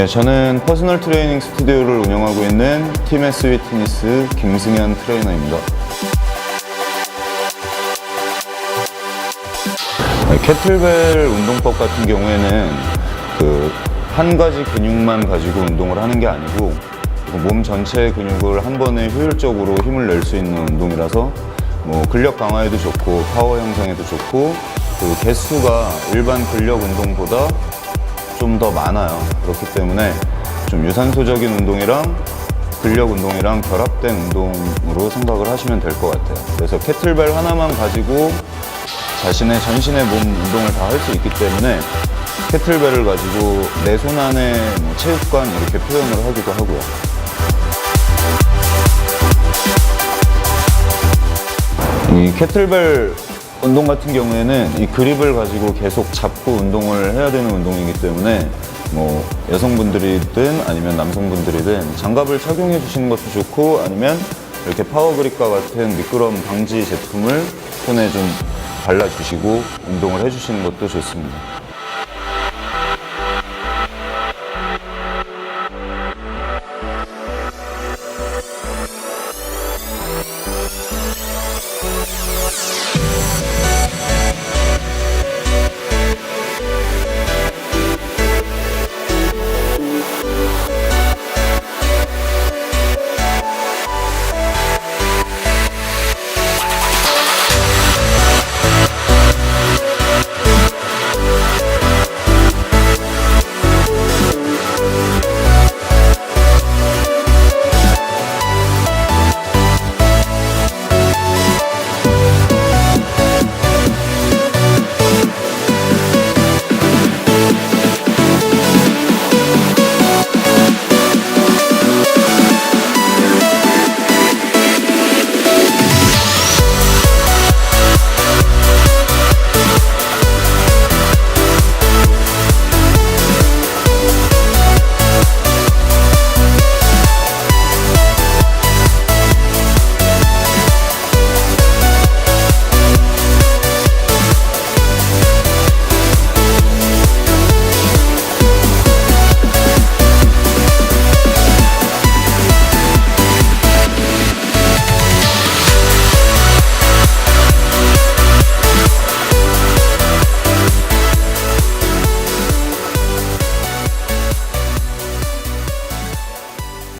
네, 저는 퍼스널 트레이닝 스튜디오를 운영하고 있는 팀에스 위트니스 김승현 트레이너입니다. 네, 캐틀벨 운동법 같은 경우에는 그 한 가지 근육만 가지고 운동을 하는 게 아니고 그몸 전체 근육을 한 번에 효율적으로 힘을 낼 수 있는 운동이라서 뭐 근력 강화에도 좋고 파워 형성에도 좋고 그 개수가 일반 근력 운동보다 좀 더 많아요. 그렇기 때문에 좀 유산소적인 운동이랑 근력 운동이랑 결합된 운동으로 생각을 하시면 될 것 같아요. 그래서 캐틀벨 하나만 가지고 자신의 전신의 몸 운동을 다 할 수 있기 때문에 캐틀벨을 가지고 내 손 안에 뭐 체육관 이렇게 표현을 하기도 하고요. 이 캐틀벨 운동 같은 경우에는 이 그립을 가지고 계속 잡고 운동을 해야 되는 운동이기 때문에 뭐 여성분들이든 아니면 남성분들이든 장갑을 착용해 주시는 것도 좋고 아니면 이렇게 파워 그립과 같은 미끄럼 방지 제품을 손에 좀 발라주시고 운동을 해주시는 것도 좋습니다.